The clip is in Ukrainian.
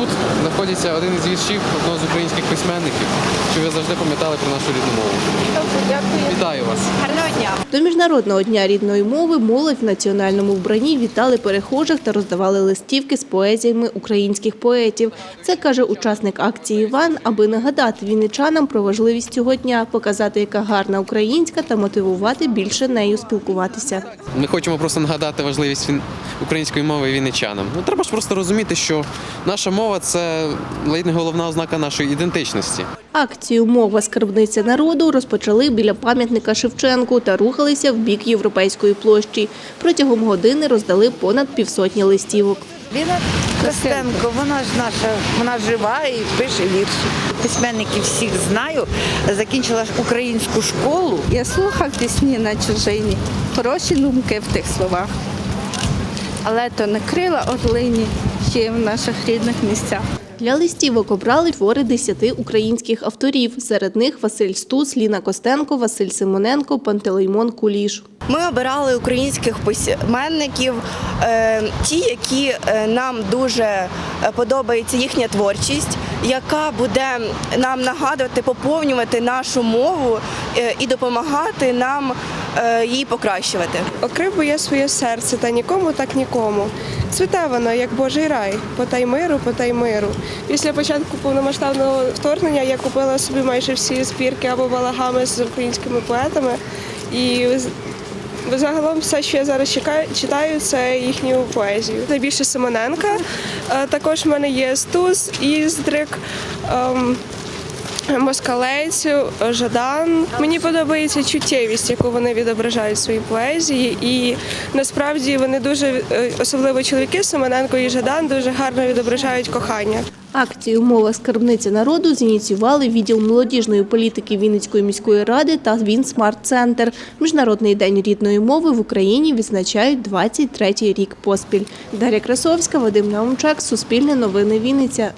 тут знаходиться один із віршів одного з українських письменників, щоб ви завжди пам'ятали про нашу рідну мову. Дякую. Вітаю вас! Гарного дня. До міжнародного дня рідної мови молодь в національному вбранні вітали перехожих та роздавали листівки з поезіями українських поетів. Це каже учасник акції Іван, аби нагадати вінничанам про важливість цього дня, показати, яка гарна українська та мотивувати більше нею спілкуватися. Ми хочемо просто нагадати важливість української мови вінничанам. Ну треба ж просто розуміти, що наша мова це ледь не головна ознака нашої ідентичності. Акцію Мова скарбниця народу розпочали біля пам'ятника Шевченку та рухалися в бік європейської площі. Протягом години роздали понад півсотні листівок. Ліна Костенко, вона ж наша, вона жива і пише вірші. Письменників всіх знаю. Закінчила українську школу. Я слухав пісні на чужині, хороші думки в тих словах. Але то не крила орлині ще в наших рідних місцях. Для листівок обрали твори десяти українських авторів. Серед них Василь Стус, Ліна Костенко, Василь Симоненко, Пантелеймон Куліш. Ми обирали українських письменників, е, ті, які е, нам дуже е, подобається їхня творчість, яка буде нам нагадувати, поповнювати нашу мову е, і допомагати нам е, її покращувати. Окрив я своє серце, та нікому так нікому. Цвіте воно, як Божий рай, потай миру, потай миру. Після початку повномасштабного вторгнення я купила собі майже всі збірки або балагами з українськими поетами. І з- загалом все, що я зараз читаю, це їхню поезію. Найбільше Симоненка. Е, Також в мене є Стус, Іздрик. Москалець, Жадан. Мені подобається чуттєвість, яку вони відображають в своїй поезії. І насправді вони дуже, е, особливо чоловіки Семененко і Жадан, дуже гарно відображають кохання. Акцію Мова скарбниця народу зініціювали відділ молодіжної політики Вінницької міської ради та Вінсмарт Центр. Міжнародний день рідної мови в Україні відзначають 23-й рік поспіль. Дар'я Красовська, Вадим Наумчак, Суспільне новини Вінниця.